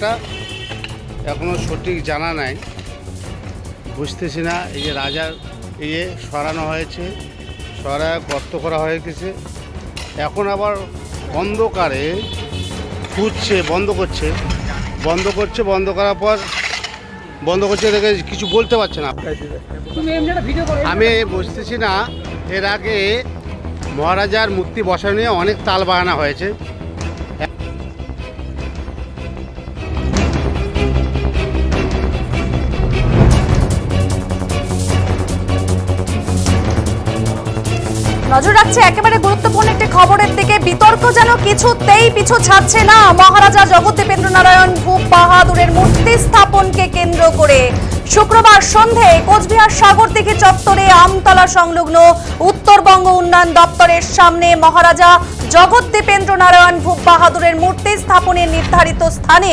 ব্যাপারটা এখনও সঠিক জানা নাই। বুঝতেছি না এই যে রাজার ইয়ে সরানো হয়েছে সরায় গর্ত করা হয়ে গেছে। এখন আবার অন্ধকারে খুঁজছে বন্ধ করছে। বন্ধ করছে বন্ধ করার পর বন্ধ করছে দেখে কিছু বলতে পারছে না। আমি বুঝতেছি না এর আগে মহারাজার মূর্তি বসানো নিয়ে অনেক তাল বাগানা হয়েছে। নজর রাখছে একেবারে গুরুত্বপূর্ণ একটি খবরের দিকে। বিতর্ক যেন কিছুতেই পিছু ছাড়ছে না। মহারাজা জগৎদীপেন্দ্র নারায়ণ ভূপ বাহাদুরের মূর্তি স্থাপনকে কেন্দ্র করে। শুক্রবার সন্ধে কোচবিহার সাগর সাগরদিঘি চত্বরে আমতলা সংলগ্ন উত্তরবঙ্গ উন্নয়ন দপ্তরের সামনে মহারাজা জগৎদীপেন্দ্র নারায়ণ ভূপ বাহাদুরের মূর্তি স্থাপনের নির্ধারিত স্থানে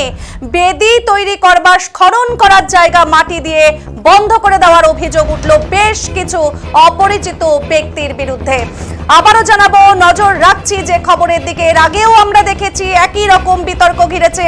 বেদি তৈরি করবার খনন করার জায়গা মাটি দিয়ে বন্ধ করে দেওয়ার অভিযোগ উঠল বেশ কিছু অপরিচিত ব্যক্তির বিরুদ্ধে। আবারও জানাব নজর রাখছি যে খবরের দিকে। এর আগেও আমরা দেখেছি একই রকম বিতর্ক ঘিরেছে।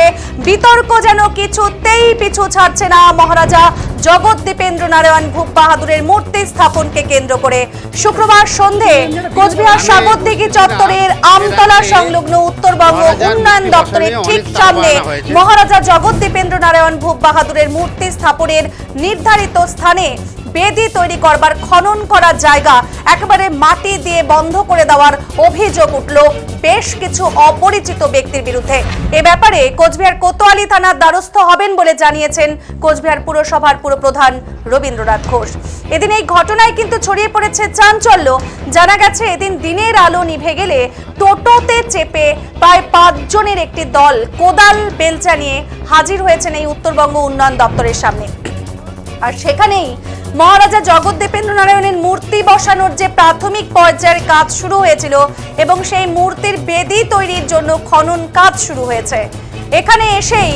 বিতর্ক যেন কিছুতেই পিছু ছাড়ছে না মহারাজা জগৎ দীপেন্দ্র নারায়ণ ভূপ বাহাদুরের মূর্তি স্থাপনকে কেন্দ্র করে। শুক্রবার সন্ধে কোচবিহার সাগরদিঘি চত্বরের আমতলা সংলগ্ন উত্তরবঙ্গ উন্নয়ন দপ্তরের ঠিক সামনে মহারাজা জগৎ দীপেন্দ্র নারায়ণ ভূপ বাহাদুরের মূর্তি স্থাপনের নির্ধারিত স্থানে বেদি তৈরি করবার খনন করার জায়গা একেবারে মাটি দিয়ে বন্ধ করে দেওয়ার অভিযোগ উঠল বেশ কিছু অপরিচিত ব্যক্তির বিরুদ্ধে। এ ব্যাপারে কোচবিহার কোতোয়ালি থানার দ্বারস্থ হবেন বলে জানিয়েছেন কোচবিহার পুরসভার পুরপ্রধান রবীন্দ্রনাথ ঘোষ। এদিন এই ঘটনায় কিন্তু ছড়িয়ে পড়েছে চাঞ্চল্য। জানা গেছে এদিন দিনের আলো নিভে গেলে টোটোতে চেপে প্রায় পাঁচজনের একটি দল কোদাল বেলচা নিয়ে হাজির হয়েছেন এই উত্তরবঙ্গ উন্নয়ন দপ্তরের সামনে। আর সেখানেই মহারাজা জগৎ নারায়ণের মূর্তি বসানোর যে প্রাথমিক পর্যায়ের কাজ শুরু হয়েছিল এবং সেই মূর্তির বেদি তৈরির জন্য খনন কাজ শুরু হয়েছে। এখানে এসেই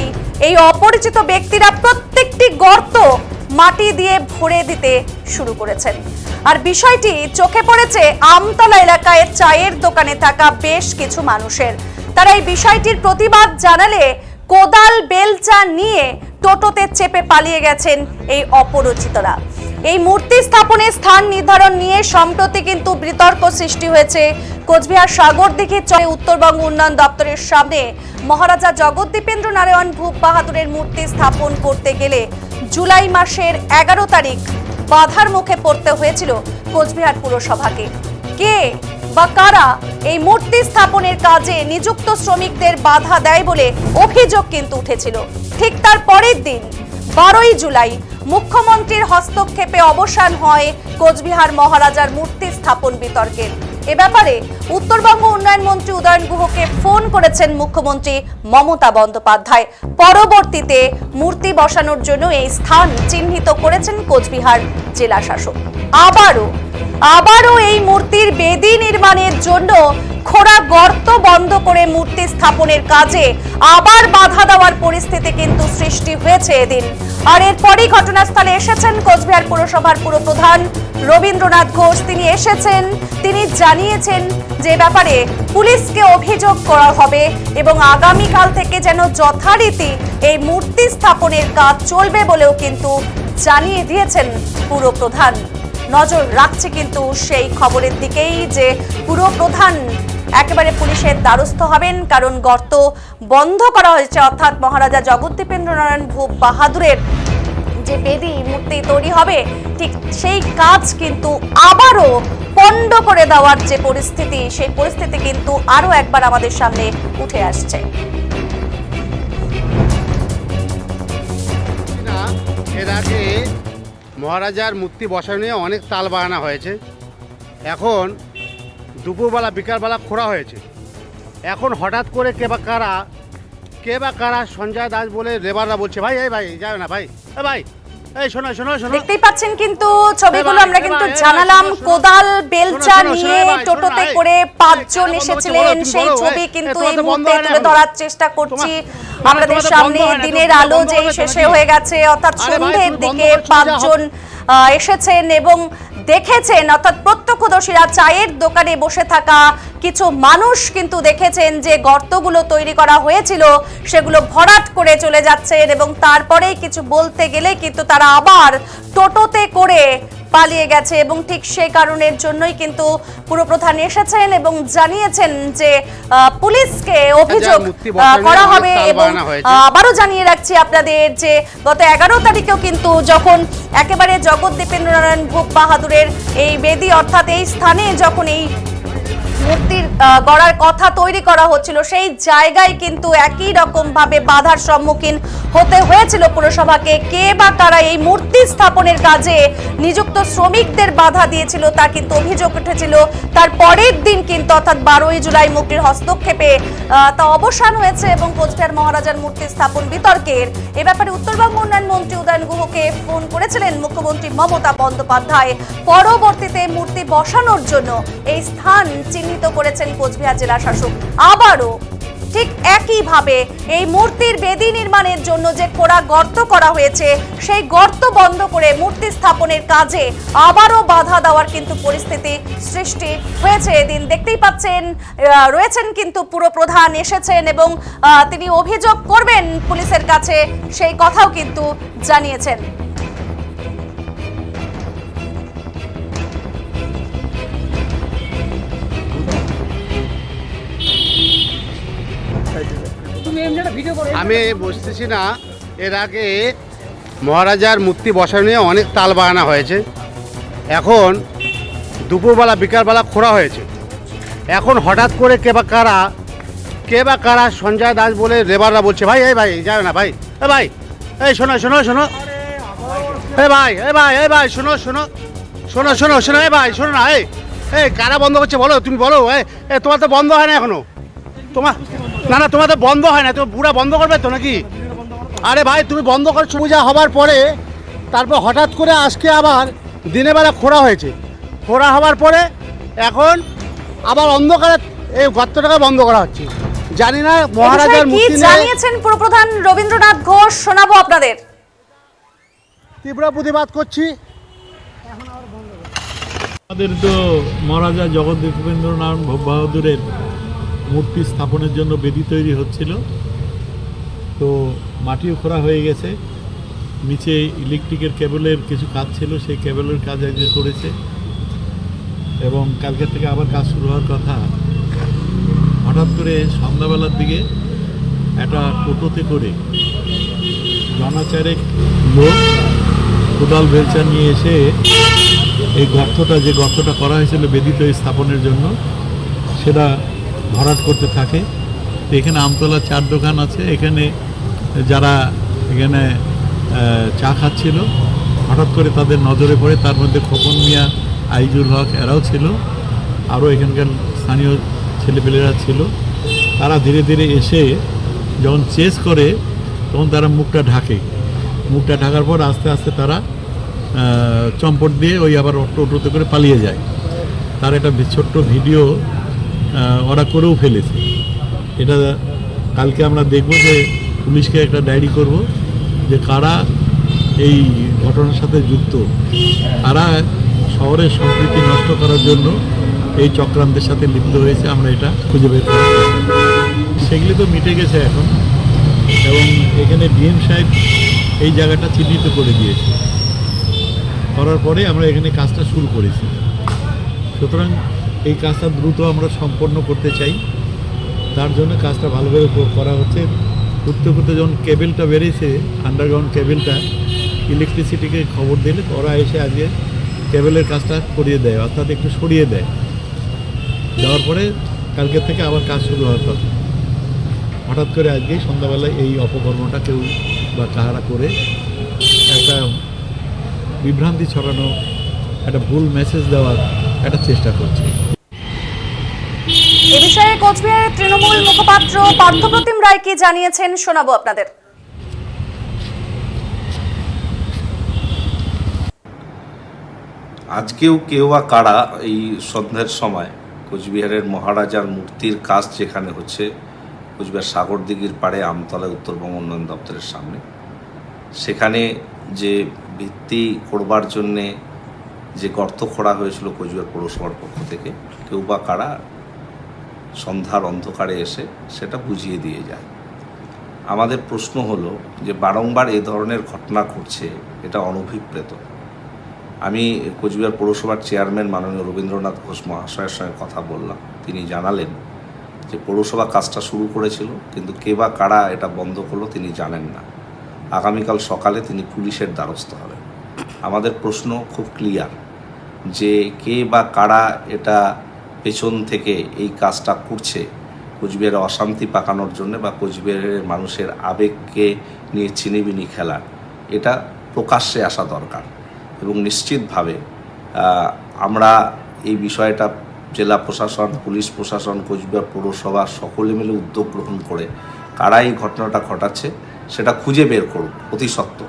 এই অপরিচিত ব্যক্তিরা প্রত্যেকটি গর্ত মাটি দিয়ে ভরে দিতে শুরু করেছেন। আর বিষয়টি চোখে পড়েছে আমতলা এলাকায় চায়ের দোকানে থাকা বেশ কিছু মানুষের। তারা এই বিষয়টির প্রতিবাদ জানালে কোদাল, বেলচা নিয়ে টোটোতে চেপে পালিয়ে গেছেন এই অপরিচিতরা। এই মূর্তি স্থাপনের স্থান নির্ধারণ নিয়ে সম্প্রতি কিন্তু বিতর্ক সৃষ্টি হয়েছে। কোচবিহার সাগরদিঘি চরে উত্তরবঙ্গ উন্নয়ন দপ্তরের সামনে মহারাজা জগদ্দীপেন্দ্র নারায়ণ ভূপ বাহাদুরের মূর্তি স্থাপন করতে গেলে জুলাই মাসের এগারো তারিখ বাধার মুখে পড়তে হয়েছিল কোচবিহার পুরসভাকে। কে বা কারা এই মূর্তি স্থাপনের কাজে নিযুক্ত শ্রমিকদের বাধা দেয় বলে অভিযোগ কিন্তু উঠেছিল। ঠিক তার পরের দিন, বারোই জুলাই, মুখ্যমন্ত্রীর হস্তক্ষেপে অবসান হয় কোচবিহার মহারাজার মূর্তি স্থাপন বিতর্কের এ ব্যাপারে উত্তরবঙ্গ উন্নয়ন মন্ত্রী উদয়ন গুহকে ফোন করেছেন মুখ্যমন্ত্রী মমতা বন্দ্যোপাধ্যায়। পরবর্তীতে মূর্তি বসানোর জন্য এই স্থান চিহ্নিত করেছেন কোচবিহার জেলা শাসক আবারও আবারও এই মূর্তির বেদি নির্মাণের জন্য খোড়া গর্ত বন্ধ করে মূর্তি স্থাপনের কাজে আবার বাধা দেওয়ার পরিস্থিতি কিন্তু সৃষ্টি হয়েছে এদিন। আর এরপরই ঘটনাস্থলে এসেছেন কোচবিহার পুরসভার পুরপ্রধান রবীন্দ্রনাথ ঘোষ। তিনি এসেছেন, তিনি জানিয়েছেন যে ব্যাপারে পুলিশকে অভিযোগ করা হবে এবং আগামীকাল থেকে যেন যথারীতি এই মূর্তি স্থাপনের কাজ চলবে বলেও কিন্তু জানিয়ে দিয়েছেন পুরপ্রধান নজর রাখছে কিন্তু সেই খবরের দিকেই যে পুরো প্রধান একেবারে পুলিশের দ্বারস্থ হবেন, কারণ গর্ত বন্ধ করা হয়েছে। অর্থাৎ মহারাজা জগৎদীপেন্দ্র নারায়ণ ভূপ বাহাদুরের যে বেদি মূর্তি তৈরি হবে, ঠিক সেই কাজ কিন্তু আবারও পণ্ড করে দেওয়ার যে পরিস্থিতি, সেই পরিস্থিতি কিন্তু আরও একবার আমাদের সামনে উঠে আসছে। এর আগে মহারাজার মূর্তি বসানো নিয়ে অনেক তাল বাগানো হয়েছে। এখন দুপুরবেলা, বিকালবেলা খোঁড়া হয়েছে। এখন হঠাৎ করে কে বা কারা, কে বা কারা সঞ্জয় দাস বলে রেবাররা বলছে, ভাই, এই ভাই যাবে না ভাই, এ ভাই দেখতেই পাচ্ছেন কিন্তু ছবিগুলো আমরা কিন্তু জানালাম। কোদাল বেলচা নিয়ে টোটোতে করে পাঁচজন এসেছিলেন সেই ছবি কিন্তু এই মুহূর্তে তুলে ধরার চেষ্টা করছি। আমাদের সামনে দিনের আলো যেই যে শেষে হয়ে গেছে অর্থাৎ সন্ধ্যের দিকে। পাঁচজন এসেছেন এবং দেখেছেন, অর্থাৎ প্রত্যক্ষদর্শীরা চায়ের দোকানে বসে থাকা কিছু মানুষ কিন্তু দেখেছেন যে গর্তগুলো তৈরি করা হয়েছিল, সেগুলো ভরাট করে চলে যাচ্ছেন এবং তারপরেই কিছু বলতে গেলে কিন্তু তারা আবার টোটোতে করে পালিয়ে গেছে এবং ঠিক সেই কারণের জন্যই কিন্তু পুরপ্রধান এসেছেন এবং জানিয়েছেন যে পুলিশকে অভিযোগ করা হবে এবং আবারও জানিয়ে রাখছি আপনাদের যে গত এগারো তারিখেও কিন্তু যখন একেবারে জগৎ দীপেন্দ্রনারায়ণ ভূপ বাহাদুরের এই বেদি অর্থাৎ এই স্থানে যখন এই মূর্তির আহ, গড়ার কথা তৈরি করা হচ্ছিল। সেই জায়গায় কিন্তু একই রকম ভাবে বাধার সম্মুখীন হতে হয়েছিল পুরসভাকে। কে বা কারা এই মূর্তি স্থাপনের কাজে নিযুক্ত শ্রমিকদের বাধা দিয়েছিল তা কিন্তু অভিযোগ উঠেছিল। তার পরের দিন কিন্তু অর্থাৎ বারোই জুলাই মুক্তির হস্তক্ষেপে তা অবসান হয়েছে এবং কোচবিহার মহারাজার মূর্তি স্থাপন বিতর্কের এ ব্যাপারে উত্তরবঙ্গ উন্নয়ন মন্ত্রী উদয়ন গুহকে ফোন করেছিলেন মুখ্যমন্ত্রী মমতা বন্দ্যোপাধ্যায়। পরবর্তীতে মূর্তি বসানোর জন্য এই স্থান চিহ্নিত করেছেন কোচবিহার জেলা শাসক। আবারও ঠিক একইভাবে এই মূর্তির বেদি নির্মাণের জন্য যে খোড়া গর্ত করা হয়েছে, সেই গর্ত বন্ধ করে মূর্তি স্থাপনের কাজে আবারও বাধা দেওয়ার কিন্তু পরিস্থিতি সৃষ্টি হয়েছে এদিন। দেখতেই পাচ্ছেন রয়েছেন কিন্তু পুরো প্রধান, এসেছেন এবং তিনি অভিযোগ করবেন পুলিশের কাছে, সেই কথাও কিন্তু জানিয়েছেন। আমি বুঝতেছি না এর আগে মহারাজার মূর্তি বসানো নিয়ে অনেক তাল বাহানা হয়েছে। এখন দুপুরবেলা বিকালবেলা খোঁড়া হয়েছে। এখন হঠাৎ করে কে বা কারা কে বা কারা সঞ্জয় দাস বলে লেবাররা বলছে ভাই এই ভাই যাবে না ভাই এ ভাই এই শোনো শোনো শোনো এ ভাই এ ভাই এ ভাই শোনো শোনো শোনো শোনো শোনো এ ভাই শোনো না এই এই কারা বন্ধ করছে বলো তুমি বলো এ, তোমার তো বন্ধ হয় না এখনও। তোমার না না তোমার তো বন্ধ হয় না তুমি বুড়া বন্ধ করবে তো নাকি? আরে ভাই তুমি বন্ধ করছ পূজা হবার পরে তারপর হঠাৎ করে আজকে আবার দিনের বেলা খোঁড়া হয়েছে। খোঁড়া হওয়ার পরে এখন আবার অন্ধকারে এই গর্তটাকে বন্ধ করা হচ্ছে। জানি না মহারাজার মূর্তি নিয়ে জানিয়েছেন পুরপ্রধান রবীন্দ্রনাথ ঘোষ শোনাবো আপনাদের। তীব্র প্রতিবাদ করছি। আমাদের তো মহারাজা জগদ্দীপ উপেন্দ্রনাথ ভোগ বাহাদুরের মূর্তি স্থাপনের জন্য বেদি তৈরি হচ্ছিল। তো মাটিও খোঁড়া হয়ে গেছে। নিচে ইলেকট্রিকের কেবলের কিছু কাজ ছিল, সেই কেবলের কাজ আজকে করেছে। এবং কালকের থেকে আবার কাজ শুরু হওয়ার কথা। হঠাৎ করে সন্ধ্যাবেলার দিকে একটা টোটোতে করে জনাচারেক লোক কোদাল বেলচা নিয়ে এসে এই গর্তটা, যে গর্তটা করা হয়েছিল বেদিত স্থাপনের জন্য, সেটা ভরাট করতে থাকে। এখানে আমতলা চার দোকান আছে। এখানে যারা এখানে চা খাচ্ছিল, হঠাৎ করে তাদের নজরে পড়ে। তার মধ্যে খোকন মিয়া, আইজুল হক এরাও ছিল। আরও এখানকার স্থানীয় ছেলেপেলেরা ছিল। তারা ধীরে ধীরে এসে যখন চেস করে, তখন তারা মুখটা ঢাকে। মুখটা ঢাকার পর আস্তে আস্তে তারা চম্পট দিয়ে ওই আবার অটো অটোতে করে পালিয়ে যায়। তার একটা ছোট্ট ভিডিও ওরা করেও ফেলেছে। এটা কালকে আমরা দেখব যে পুলিশকে একটা ডায়েরি করব যে কারা এই ঘটনার সাথে যুক্ত। কারা শহরের সম্প্রীতি নষ্ট করার জন্য এই চক্রান্তের সাথে লিপ্ত হয়েছে, আমরা এটা খুঁজে বের করব। সেগুলি তো মিটে গেছে এখন। এবং এখানে ডিএম সাহেব এই জায়গাটা চিহ্নিত করে দিয়েছে। করার পরে আমরা এখানে কাজটা শুরু করেছি। সুতরাং এই কাজটা দ্রুত আমরা সম্পন্ন করতে চাই। তার জন্য কাজটা ভালোভাবে করা হচ্ছে। করতে করতে যখন কেবেলটা বেরিয়েছে আন্ডারগ্রাউন্ড কেবেলটা ইলেকট্রিসিটিকে খবর দিলে ওরা এসে আজকে কেবেলের কাজটা করিয়ে দেয়, অর্থাৎ একটু সরিয়ে দেয়। দেওয়ার পরে কালকে থেকে আবার কাজ শুরু হওয়ার কথা হঠাৎ করে আজকে সন্ধ্যাবেলায় এই অপকর্মটা কেউ বা কাহারা করে একটা বিভ্রান্তি ছড়ানো, একটা ভুল মেসেজ দেওয়ার একটা চেষ্টা করছে। এ বিষয়ে কোচবিহারের তৃণমূল মুখপাত্র পার্থপ্রতিম রায় কি জানিয়েছেন, শোনাবো আপনাদের। আজকেও কেউ বা কারা এই সন্ধ্যের সময় কোচবিহারের মহারাজার মূর্তির কাজ যেখানে হচ্ছে, কোচবিহার সাগর দিঘির পাড়ে আমতলা উত্তরবঙ্গ উন্নয়ন দপ্তরের সামনে, সেখানে যে ভিত্তি করবার জন্যে যে গর্ত খোঁড়া হয়েছিল কোচবিহার পৌরসভার পক্ষ থেকে, কেউ বা কারা সন্ধ্যার অন্ধকারে এসে সেটা বুঝিয়ে দিয়ে যায়। আমাদের প্রশ্ন হলো যে বারংবার এ ধরনের ঘটনা ঘটছে, এটা অনভিপ্রেত। আমি কোচবিহার পৌরসভার চেয়ারম্যান মাননীয় রবীন্দ্রনাথ ঘোষ মহাশয়ের সঙ্গে কথা বললাম। তিনি জানালেন যে পৌরসভা কাজটা শুরু করেছিল, কিন্তু কে বা কারা এটা বন্ধ করল তিনি জানেন না। আগামীকাল সকালে তিনি পুলিশের দ্বারস্থ হবেন। আমাদের প্রশ্ন খুব ক্লিয়ার যে কে বা কারা এটা পেছন থেকে এই কাজটা করছে, কোচবিহারে অশান্তি পাকানোর জন্য বা কোচবিহারের মানুষের আবেগকে নিয়ে চিনিবিনি খেলা, এটা প্রকাশ্যে আসা দরকার। এবং নিশ্চিতভাবে আমরা এই বিষয়টা জেলা প্রশাসন, পুলিশ প্রশাসন, কোচবিহার পৌরসভা সকলে মিলে উদ্যোগ গ্রহণ করে কারা এই ঘটনাটা ঘটাচ্ছে, সেটা খুঁজে বের করুক অতি সত্ত্বর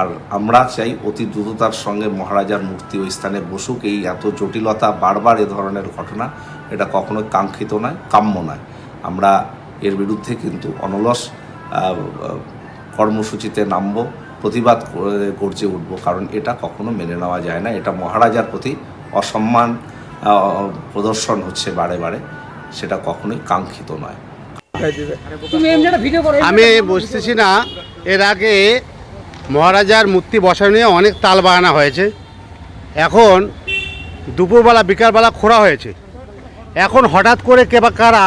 আর আমরা চাই অতি দ্রুততার সঙ্গে মহারাজার মূর্তি ওই স্থানে বসুক। এই এত জটিলতা বারবার এ ধরনের ঘটনা এটা কখনোই কাঙ্ক্ষিত নয় কাম্য নয়। আমরা এর বিরুদ্ধে কিন্তু অনলস কর্মসূচিতে নামব প্রতিবাদ করে গর্জে উঠব কারণ এটা কখনো মেনে নেওয়া যায় না। এটা মহারাজার প্রতি অসম্মান প্রদর্শন হচ্ছে বারে বারে সেটা কখনোই কাঙ্ক্ষিত নয়। তুমি এমনি একটা ভিডিও করো। আমি বুঝতেছি না। এর আগে মহারাজার মূর্তি বসানো নিয়ে অনেক তাল বাহানা হয়েছে। এখন দুপুরবেলা, বিকালবেলা খোঁড়া হয়েছে। এখন হঠাৎ করে কে বা কারা,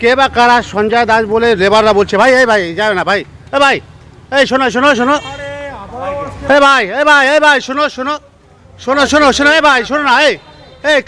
কে বা কারা সঞ্জয় দাস বলে লেবাররা বলছে, ভাই, এই ভাই, যাবে না, ভাই, এ ভাই, এই শোনো শোনো শোনো, এ ভাই এ ভাই এ ভাই, শোনো শোনো শোনো শোনো শোনো, এ ভাই, শোনো না, এই এই